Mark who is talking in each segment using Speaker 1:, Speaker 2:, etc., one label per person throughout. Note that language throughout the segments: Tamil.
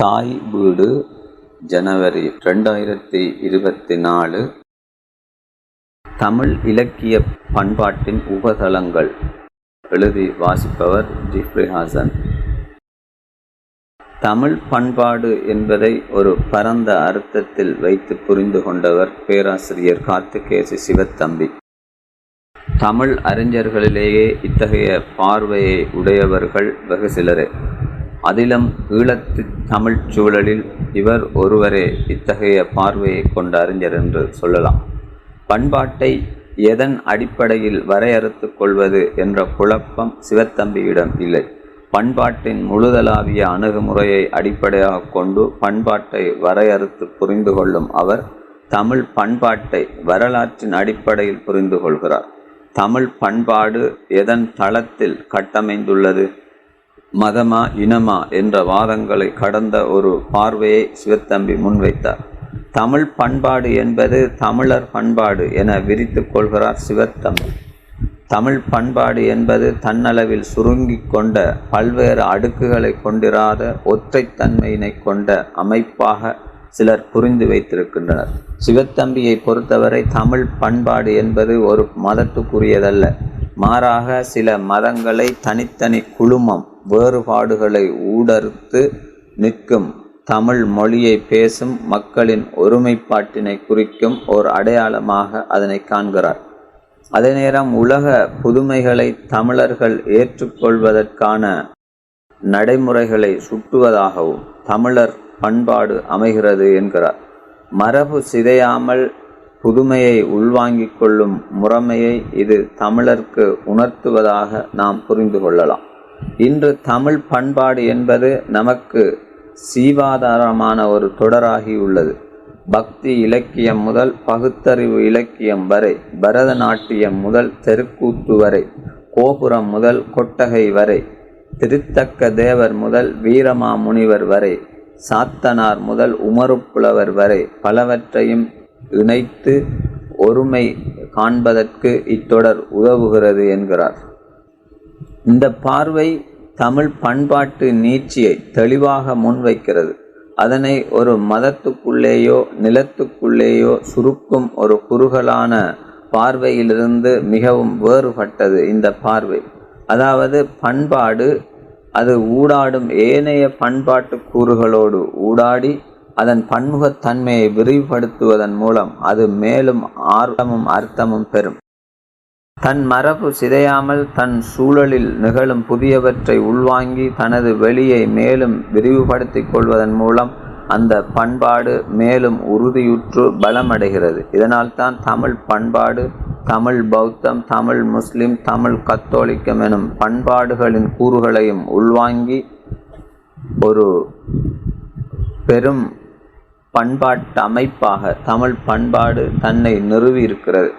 Speaker 1: தாய் வீடு ஜனவரி ரெண்டாயிரத்தி இருபத்தி நாலு தமிழ் இலக்கிய பண்பாட்டின் உபதளங்கள் எழுதி வாசிப்பவர் ஜிப்ரி ஹாசன். தமிழ் பண்பாடு என்பதை ஒரு பரந்த அர்த்தத்தில் வைத்து புரிந்து கொண்டவர் பேராசிரியர் கார்த்திகேசி சிவத்தம்பி. தமிழ் அறிஞர்களிலேயே இத்தகைய பார்வையை உடையவர்கள் வெகு சிலரே. அதிலும் ஈழத்து தமிழ்ச் சூழலில் இவர் ஒருவரே இத்தகைய பார்வையை கொண்ட அறிஞர் என்று சொல்லலாம். பண்பாட்டை எதன் அடிப்படையில் வரையறுத்து கொள்வது என்ற குழப்பம் சிவத்தம்பியிடம் இல்லை. பண்பாட்டின் முழுதலாவிய அணுகுமுறையை அடிப்படையாக கொண்டு பண்பாட்டை வரையறுத்து புரிந்து கொள்ளும் அவர் தமிழ் பண்பாட்டை வரலாற்றின் அடிப்படையில் புரிந்து கொள்கிறார். தமிழ் பண்பாடு எதன் தளத்தில் கட்டமைந்துள்ளது? மதமா இனமா என்ற வாதங்களை கடந்த ஒரு பார்வையை சிவத்தம்பி முன்வைத்தார். தமிழ் பண்பாடு என்பது தமிழர் பண்பாடு என விரித்து கொள்கிறார் சிவத்தம்பி. தமிழ் பண்பாடு என்பது தன்னளவில் சுருங்கிக் கொண்ட பல்வேறு அடுக்குகளை கொண்டிராத ஒற்றைத்தன்மையினை கொண்ட அமைப்பாக சிலர் புரிந்து வைத்திருக்கின்றனர். சிவத்தம்பியை பொறுத்தவரை தமிழ் பண்பாடு என்பது ஒரு மதத்துக்குரியதல்ல. மாறாக சில மதங்களை தனித்தனி குழுமம் வேறுபாடுகளை ஊடறுத்து நிற்கும் தமிழ் மொழியை பேசும் மக்களின் ஒருமைப்பாட்டினை குறிக்கும் ஓர் அடையாளமாக அதனை காண்கிறார். அதே நேரம் உலக புதுமைகளை தமிழர்கள் ஏற்றுக்கொள்வதற்கான நடைமுறைகளை சுட்டுவதாகவும் தமிழர் பண்பாடு அமைகிறது என்கிறார். மரபு சிதையாமல் புதுமையை உள்வாங்கிக் கொள்ளும் முறைமையை இது தமிழர்க்கு உணர்த்துவதாக நாம் புரிந்து கொள்ளலாம். இன்று தமிழ் பண்பாடு என்பது நமக்கு சீவாதாரமான ஒரு தொடராகி உள்ளது. பக்தி இலக்கியம் முதல் பகுத்தறிவு இலக்கியம் வரை பரதநாட்டியம் முதல் தெருக்கூத்து வரை கோபுரம் முதல் கொட்டகை வரை திருத்தக்க தேவர் முதல் வீரமாமுனிவர் வரை சாத்தனார் முதல் உமருப்புலவர் வரை பலவற்றையும் இணைத்து ஒருமை காண்பதற்கு இத்தொடர் உதவுகிறது என்கிறார். இந்த பார்வை தமிழ் பண்பாட்டு நீட்சியை தெளிவாக முன்வைக்கிறது. அதனை ஒரு மதத்துக்குள்ளேயோ நிலத்துக்குள்ளேயோ சுருக்கும் ஒரு குறுகலான பார்வையிலிருந்து மிகவும் வேறுபட்டது இந்த பார்வை. அதாவது பண்பாடு அது ஊடாடும் ஏனைய பண்பாட்டு கூறுகளோடு ஊடாடி அதன் பன்முகத்தன்மையை விரிவுபடுத்துவதன் மூலம் அது மேலும் ஆர்வமும் அர்த்தமும் பெறும். தன் மரபு சிதையாமல் தன் சூழலில் நிகழும் புதியவற்றை உள்வாங்கி தனது வெளியை மேலும் விரிவுபடுத்திக் கொள்வதன் மூலம் அந்த பண்பாடு மேலும் உறுதியுற்று பலமடைகிறது. இதனால்தான் தமிழ் பண்பாடு தமிழ் பௌத்தம் தமிழ் முஸ்லிம் தமிழ் கத்தோலிக்கம் எனும் பண்பாடுகளின் கூறுகளையும் உள்வாங்கி ஒரு பெரும் பண்பாட்டு அமைப்பாக தமிழ் பண்பாடு தன்னை நிறுவி இருக்கிறது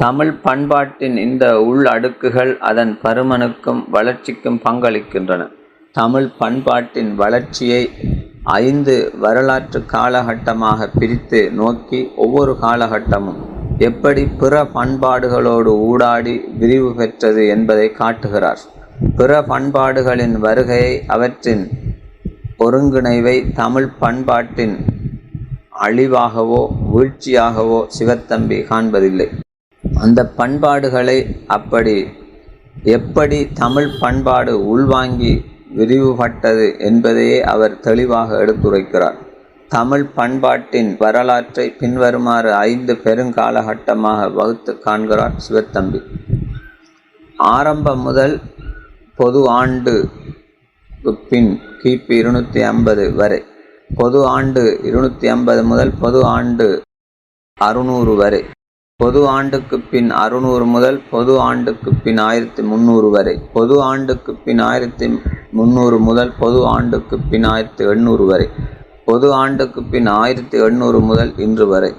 Speaker 1: தமிழ் பண்பாட்டின் இந்த உள் அடுக்குகள் அதன் பருமனுக்கும் வளர்ச்சிக்கும் பங்களிக்கின்றன. தமிழ் பண்பாட்டின் வளர்ச்சியை ஐந்து வரலாற்று காலகட்டமாக பிரித்து நோக்கி ஒவ்வொரு காலகட்டமும் எப்படி பிற பண்பாடுகளோடு ஊடாடி விரிவு பெற்றது என்பதை காட்டுகிறார். பிற பண்பாடுகளின் வருகையை அவற்றின் ஒருங்கிணைவை தமிழ் பண்பாட்டின் அழிவாகவோ வீழ்ச்சியாகவோ சிவத்தம்பி காண்பதில்லை. அந்த பண்பாடுகளை அப்படி எப்படி தமிழ் பண்பாடு உள்வாங்கி விரிவுபட்டது என்பதையே அவர் தெளிவாக எடுத்துரைக்கிறார். தமிழ் பண்பாட்டின் வரலாற்றை பின்வருமாறு ஐந்து பெருங்காலகட்டமாக வகுத்து காண்கிறார் சிவத்தம்பி. ஆரம்பம் முதல் பொது ஆண்டு பின் கிபி இருநூற்றி ஐம்பது வரை. பொது ஆண்டு இருநூற்றி ஐம்பது முதல் பொது ஆண்டு அறுநூறு வரை. பொது ஆண்டுக்கு பின் அறுநூறு முதல் பொது ஆண்டுக்கு பின் ஆயிரத்தி முந்நூறு வரை. பொது ஆண்டுக்கு பின் ஆயிரத்தி முந்நூறு முதல் பொது ஆண்டுக்கு பின் ஆயிரத்தி எண்ணூறு வரை. பொது ஆண்டுக்கு பின் ஆயிரத்தி எண்ணூறு முதல் இன்று வரை.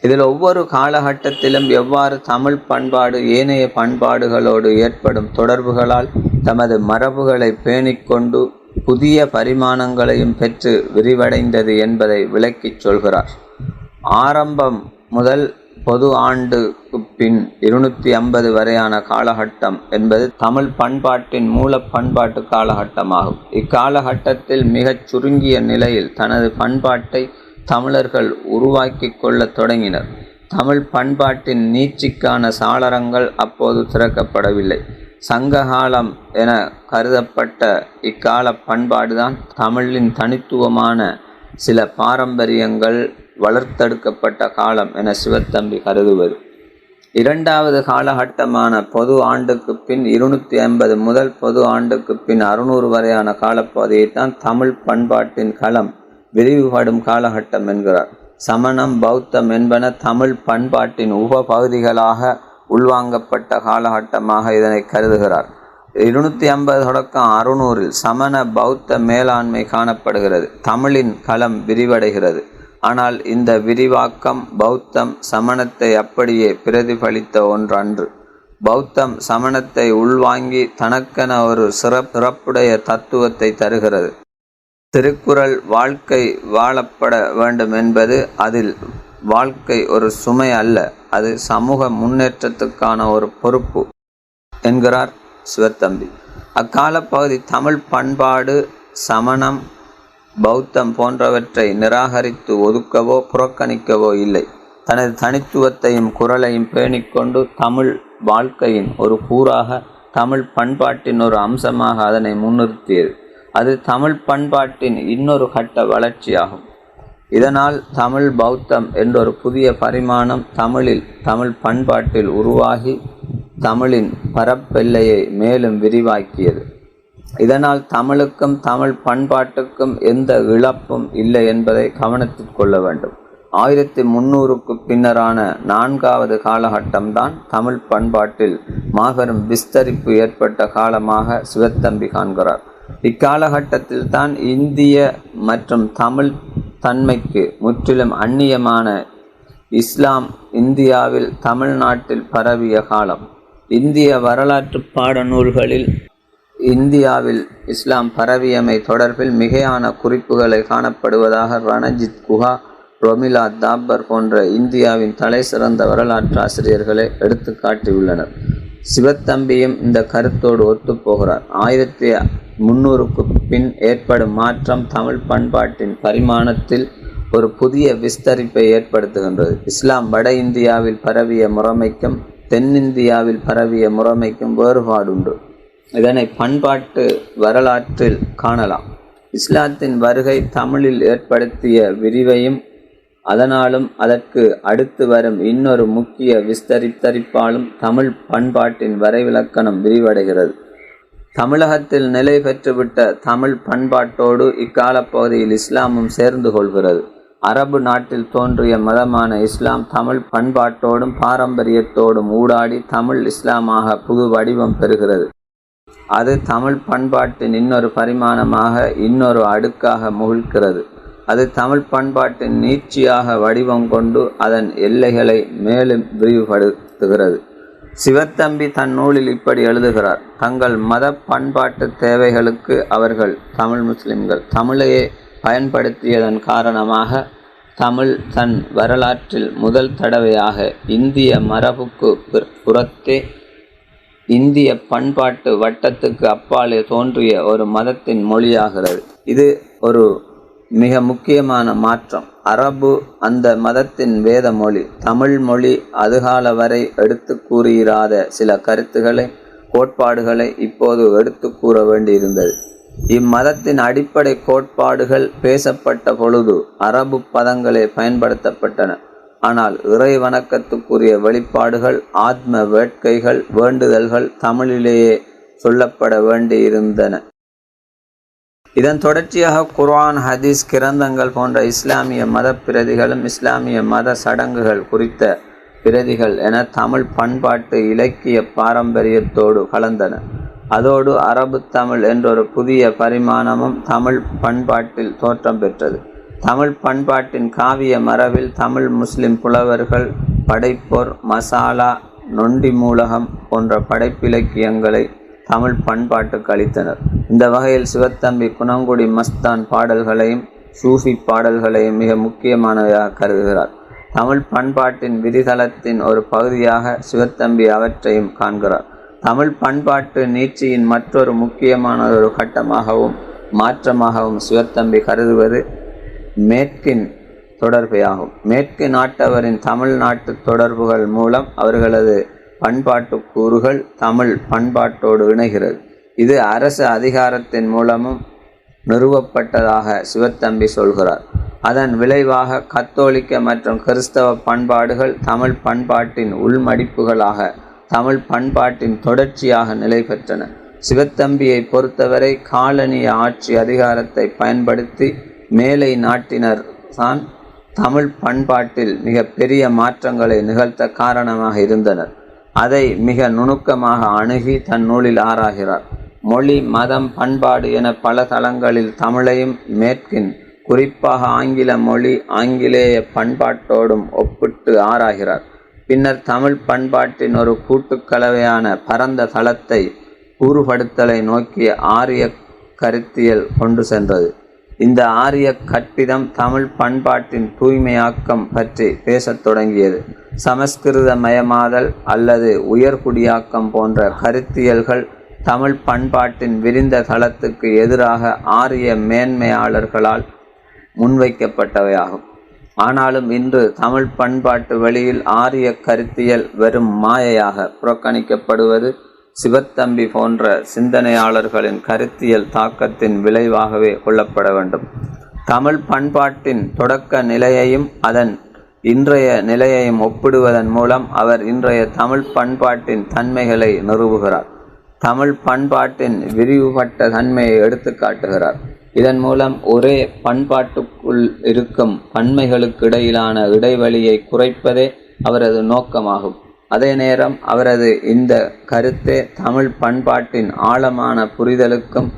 Speaker 1: இதில் ஒவ்வொரு காலகட்டத்திலும் எவ்வாறு தமிழ் பண்பாடு ஏனைய பண்பாடுகளோடு ஏற்படும் தொடர்புகளால் தமது மரபுகளை பேணிக்கொண்டு புதிய பரிமாணங்களையும் பெற்று விரிவடைந்தது என்பதை விளக்கிச் சொல்கிறார். ஆரம்பம் முதல் பொது ஆண்டுக்கு பின் இருநூற்றி ஐம்பது வரையான காலகட்டம் என்பது தமிழ் பண்பாட்டின் மூல பண்பாட்டு காலகட்டமாகும். இக்காலகட்டத்தில் மிகச் சுருங்கிய நிலையில் தனது பண்பாட்டை தமிழர்கள் உருவாக்கி கொள்ளத் தொடங்கினர். தமிழ் பண்பாட்டின் நீட்சிக்கான சாளரங்கள் அப்போது திறக்கப்படவில்லை. சங்ககாலம் என கருதப்பட்ட இக்கால பண்பாடுதான் தமிழின் தனித்துவமான சில பாரம்பரியங்கள் வளர்த்தெடுக்கப்பட்ட காலம் என சிவத்தம்பி கருதுவது. இரண்டாவது காலகட்டமான பொது ஆண்டுக்கு பின் இருநூற்றி ஐம்பது முதல் பொது ஆண்டுக்கு பின் அறுநூறு வரையான காலப்பகுதியைத்தான் தமிழ் பண்பாட்டின் களம் விரிவுபடும் காலகட்டம் என்கிறார். சமணம் பௌத்தம் என்பன தமிழ் பண்பாட்டின் உப பகுதிகளாக உள்வாங்கப்பட்ட காலகட்டமாக இதனை கருதுகிறார். இருநூற்றி ஐம்பது தொடக்கம் அறுநூறில் சமண பௌத்த மேலாண்மை காணப்படுகிறது. தமிழின் களம் விரிவடைகிறது. ஆனால் இந்த விரிவாக்கம் பௌத்தம் சமணத்தை அப்படியே பிரதிபலித்த ஒன்றன்று. பௌத்தம் சமணத்தை உள்வாங்கி தனக்கென ஒரு சிறப்புடைய தத்துவத்தை தருகிறது. திருக்குறள் வாழ்க்கை வாழப்பட வேண்டும் என்பது அதில் வாழ்க்கை ஒரு சுமை அல்ல. அது சமூக முன்னேற்றத்துக்கான ஒரு பொறுப்பு. என்கிறார் சிவத்தம்பி அக்கால பகுதி தமிழ் பண்பாடு சமணம் பௌத்தம் போன்றவற்றை நிராகரித்து ஒதுக்கவோ புறக்கணிக்கவோ இல்லை. தனது தனித்துவத்தையும் குரலையும் பேணிக்கொண்டு தமிழ் வாழ்க்கையின் ஒரு கூறாக தமிழ் பண்பாட்டின் ஒரு அம்சமாக அதனை முன்னிறுத்தியது. அது தமிழ் பண்பாட்டின் இன்னொரு கட்ட வளர்ச்சியாகும். இதனால் தமிழ் பௌத்தம் என்றொரு புதிய பரிமாணம் தமிழில் தமிழ் பண்பாட்டில் உருவாகி தமிழின் பரப்பெல்லையை மேலும் விரிவாக்கியது. இதனால் தமிழுக்கும் தமிழ் பண்பாட்டுக்கும் எந்த இழப்பும் இல்லை என்பதை கவனத்தில் கொள்ள வேண்டும். ஆயிரத்தி முன்னூறுக்கு பின்னரான நான்காவது காலகட்டம்தான் தமிழ் பண்பாட்டில் மாபெரும் விஸ்தரிப்பு ஏற்பட்ட காலமாக சிவத்தம்பி காண்கிறார். இக்காலகட்டத்தில் தான் இந்திய மற்றும் தமிழ் தன்மைக்கு முற்றிலும் அந்நியமான இஸ்லாம் இந்தியாவில் தமிழ்நாட்டில் பரவிய காலம். இந்திய வரலாற்று பாடநூல்களில் இந்தியாவில் இஸ்லாம் பரவியமை தொடர்பில் மிகையான குறிப்புகளை காணப்படுவதாக ரணஜித் குஹா ரொமிலா தாப்பர் போன்ற இந்தியாவின் தலை சிறந்த வரலாற்று ஆசிரியர்களை எடுத்து காட்டியுள்ளனர். சிவத்தம்பியும் இந்த கருத்தோடு ஒத்துப்போகிறார் ஆயிரத்தி முன்னூறுக்கு பின் ஏற்படும் மாற்றம் தமிழ் பண்பாட்டின் பரிமாணத்தில் ஒரு புதிய விஸ்தரிப்பை ஏற்படுத்துகின்றது. இஸ்லாம் வட இந்தியாவில் பரவிய முறைமைக்கும் தென்னிந்தியாவில் பரவிய முறைமைக்கும் வேறுபாடுண்டு. இதனை பண்பாட்டு வரலாற்றில் காணலாம். இஸ்லாத்தின் வருகை தமிழில் ஏற்படுத்திய விரிவையும் அதனாலும் அதற்கு அடுத்து வரும் இன்னொரு முக்கிய விஸ்தரித்தரிப்பாலும் தமிழ் பண்பாட்டின் வரைவிலக்கணம் விரிவடைகிறது. தமிழகத்தில் நிலை பெற்றுவிட்ட தமிழ் பண்பாட்டோடு இக்காலப்பகுதியில் இஸ்லாமும் சேர்ந்து கொள்கிறது. அரபு நாட்டில் தோன்றிய மதமான இஸ்லாம் தமிழ் பண்பாட்டோடும் பாரம்பரியத்தோடும் ஊடாடி தமிழ் இஸ்லாமாக புது வடிவம் பெறுகிறது. அது தமிழ் பண்பாட்டின் இன்னொரு பரிமாணமாக இன்னொரு அடுக்காக முகிழ்கிறது. அது தமிழ் பண்பாட்டின் நீட்சியாக வடிவம் கொண்டு அதன் எல்லைகளை மேலும் விரிவுபடுத்துகிறது. சிவத்தம்பி தன் நூலில் இப்படி எழுதுகிறார் தங்கள் மத பண்பாட்டு தேவைகளுக்கு அவர்கள் தமிழ் முஸ்லிம்கள் தமிழையே பயன்படுத்தியதன் காரணமாக தமிழ் தன் வரலாற்றில் முதல் தடவையாக இந்திய மரபுக்கு புறத்தே இந்திய பண்பாட்டு வட்டத்துக்கு அப்பாலே தோன்றிய ஒரு மதத்தின் மொழியாகிறது. இது ஒரு மிக முக்கியமான மாற்றம். அரபு அந்த மதத்தின் வேத மொழி. தமிழ் மொழி அதுகால வரை எடுத்து கூறியிராத சில கருத்துக்களை கோட்பாடுகளை இப்போது எடுத்து கூற வேண்டியிருந்தது. இம்மதத்தின் அடிப்படை கோட்பாடுகள் பேசப்பட்ட பொழுது அரபு பதங்களே பயன்படுத்தப்பட்டன. ஆனால் இறை வணக்கத்துக்குரிய வெளிப்பாடுகள் ஆத்ம வேட்கைகள் வேண்டுதல்கள் தமிழிலேயே சொல்லப்பட வேண்டியிருந்தன. இதன் தொடர்ச்சியாக குர்ஆன் ஹதீஸ் கிரந்தங்கள் போன்ற இஸ்லாமிய மத பிரதிகளும் இஸ்லாமிய மத சடங்குகள் குறித்த பிரதிகள் என தமிழ் பண்பாட்டு இலக்கிய பாரம்பரியத்தோடு கலந்தன. அதோடு அரபு தமிழ் என்றொரு புதிய பரிமாணமும் தமிழ் பண்பாட்டில் தோற்றம் பெற்றது. தமிழ் பண்பாட்டின் காவிய மரபில் தமிழ் முஸ்லிம் புலவர்கள் படைப்போர் மசாலா நொண்டி மூலகம் போன்ற படைப்பிலக்கியங்களை தமிழ் பண்பாட்டுக்கு அளித்தனர். இந்த வகையில் சிவத்தம்பி குணங்குடி மஸ்தான் பாடல்களையும் சூஃபி பாடல்களையும் மிக முக்கியமானவையாக கருதுகிறார். தமிழ் பண்பாட்டின் விரிதளத்தின் ஒரு பகுதியாக சிவத்தம்பி அவற்றையும் காண்கிறார். தமிழ் பண்பாட்டு நீட்சியின் மற்றொரு முக்கியமான ஒரு கட்டமாகவும் மாற்றமாகவும் சிவத்தம்பி கருதுவது மேற்கின் தொடர்பையாகும். மேற்கு நாட்டவரின் தமிழ்நாட்டு தொடர்புகள் மூலம் அவர்களது பண்பாட்டு கூறுகள் தமிழ் பண்பாட்டோடு இணைகிறது. இது அரசு அதிகாரத்தின் மூலமும் நிறுவப்பட்டதாக சிவத்தம்பி சொல்கிறார். அதன் விளைவாக கத்தோலிக்க மற்றும் கிறிஸ்தவ பண்பாடுகள் தமிழ் பண்பாட்டின் உள்மடிப்புகளாக தமிழ் பண்பாட்டின் தொடர்ச்சியாக நிலை பெற்றன. சிவத்தம்பியை பொறுத்தவரை காலனிய ஆட்சி அதிகாரத்தை பயன்படுத்தி மேலை நாட்டினர் தான் தமிழ் பண்பாட்டில் மிக பெரிய மாற்றங்களை நிகழ்த்த காரணமாக இருந்தனர். அதை மிக நுணுக்கமாக அணுகி தன் நூலில் ஆராகிறார். மொழி மதம் பண்பாடு என பல தளங்களில் தமிழையும் மேற்கின் குறிப்பாக ஆங்கில மொழி ஆங்கிலேய பண்பாட்டோடும் ஒப்பிட்டு ஆராகிறார். பின்னர் தமிழ் பண்பாட்டின் ஒரு கூட்டுக்கலவையான பரந்த தளத்தை கூறுபடுத்தலை நோக்கிய ஆரிய கருத்தியல் கொண்டு சென்றது. இந்த ஆரிய கட்டிடம் தமிழ் பண்பாட்டின் தூய்மையாக்கம் பற்றி பேசத் தொடங்கியது. சமஸ்கிருத மயமாதல் அல்லது உயர்குடியாக்கம் போன்ற கருத்தியல்கள் தமிழ் பண்பாட்டின் விரிந்த தளத்துக்கு எதிராக ஆரிய மேன்மையாளர்களால் முன்வைக்கப்பட்டவையாகும். ஆனாலும் இன்று தமிழ் பண்பாட்டு வழியில் ஆரிய கருத்தியல் வெறும் மாயையாக புறக்கணிக்கப்படுவது சிவத்தம்பி போன்ற சிந்தனையாளர்களின் கருத்தியல் தாக்கத்தின் விளைவாகவே கொள்ளப்பட வேண்டும். தமிழ் பண்பாட்டின் தொடக்க நிலையையும் அதன் இன்றைய நிலையையும் ஒப்பிடுவதன் மூலம் அவர் இன்றைய தமிழ் பண்பாட்டின் தன்மைகளை நிறுவுகிறார். தமிழ் பண்பாட்டின் விரிவுபட்ட தன்மையை எடுத்து காட்டுகிறார் இதன் மூலம் ஒரே பண்பாட்டு உள் இருக்கும் பன்மைகளுக்கு இடையிலான இடைவெளியை குறைப்பதே அவரது நோக்கமாகும். அதே நேரம் அவரது இந்த கருத்தே தமிழ் பண்பாட்டின் ஆழமான புரிதலுக்கும்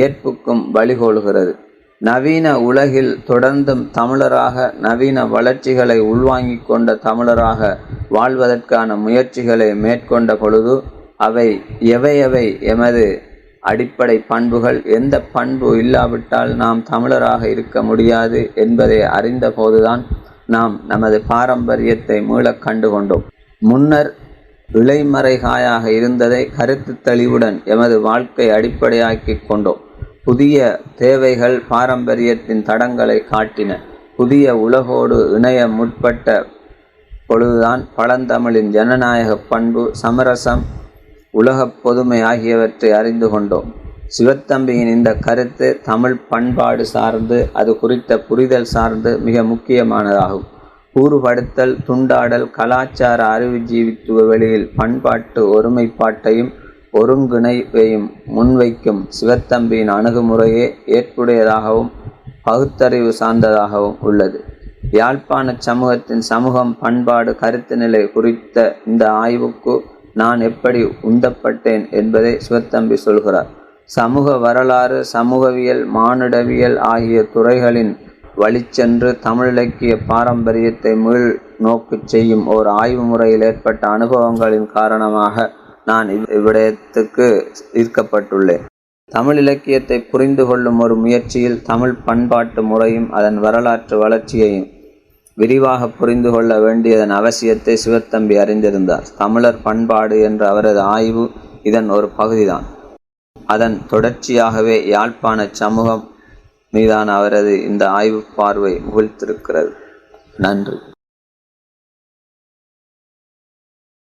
Speaker 1: ஏற்புக்கும் வழிகோலுகிறது. நவீன உலகில் தொடர்ந்தும் தமிழராக நவீன வளர்ச்சிகளை உள்வாங்கிக் கொண்ட தமிழராக வாழ்வதற்கான முயற்சிகளை மேற்கொண்ட பொழுது அவை எவையவை எமது அடிப்படை பண்புகள் எந்த பண்பு இல்லாவிட்டால் நாம் தமிழராக இருக்க முடியாது என்பதை அறிந்த போதுதான் நாம் நமது பாரம்பரியத்தை மீளக் கண்டுகொண்டோம். முன்னர் விலைமறைகாயாக இருந்ததை கருத்து தெளிவுடன் எமது வாழ்க்கை அடிப்படையாக்கி கொண்டோம். புதிய தேவைகள் பாரம்பரியத்தின் தடங்களை காட்டின. புதிய உலகோடு இணைய முற்பட்ட பொழுதுதான் பழந்தமிழின் ஜனநாயக பண்பு சமரசம் உலகப் பொதுமை ஆகியவற்றை அறிந்து கொண்டோம். சிவத்தம்பியின் இந்த கருத்து தமிழ் பண்பாடு சார்ந்து அது குறித்த புரிதல் சார்ந்து மிக முக்கியமானதாகும். கூறுபடுத்தல் துண்டாடல் கலாச்சார அறிவுஜீவித்துவ வெளியில் பண்பாட்டு ஒருமைப்பாட்டையும் ஒருங்கிணைவையும் முன்வைக்கும் சிவத்தம்பியின் அணுகுமுறையே ஏற்புடையதாகவும் பகுத்தறிவு சார்ந்ததாகவும் உள்ளது. யாழ்ப்பாண சமூகத்தின் சமூகம் பண்பாடு கருத்து நிலை குறித்த இந்த ஆய்வுக்கு நான் எப்படி உந்தப்பட்டேன் என்பதை சிவத்தம்பி சொல்கிறார். சமூக வரலாறு சமூகவியல் மானுடவியல் ஆகிய துறைகளின் வழிச்சென்று தமிழிலக்கிய பாரம்பரியத்தை மீள் நோக்கு செய்யும் ஓர் ஆய்வு முறையில் ஏற்பட்ட அனுபவங்களின் காரணமாக நான் இவ்விடயத்துக்கு ஈர்க்கப்பட்டுள்ளேன். தமிழ் இலக்கியத்தை புரிந்து கொள்ளும் ஒரு முயற்சியில் தமிழ் பண்பாட்டு முறையும் அதன் வரலாற்று வளர்ச்சியையும் விரிவாக புரிந்து கொள்ள வேண்டியதன் அவசியத்தை சிவத்தம்பி அறிந்திருந்தார். தமிழர் பண்பாடு என்ற அவரது ஆய்வு இதன் ஒரு பகுதிதான். அதன் தொடர்ச்சியாகவே யாழ்ப்பாண சமூகம் மீதான அவரது இந்த ஆய்வு பார்வை முகிழ்த்திருக்கிறது நன்றி.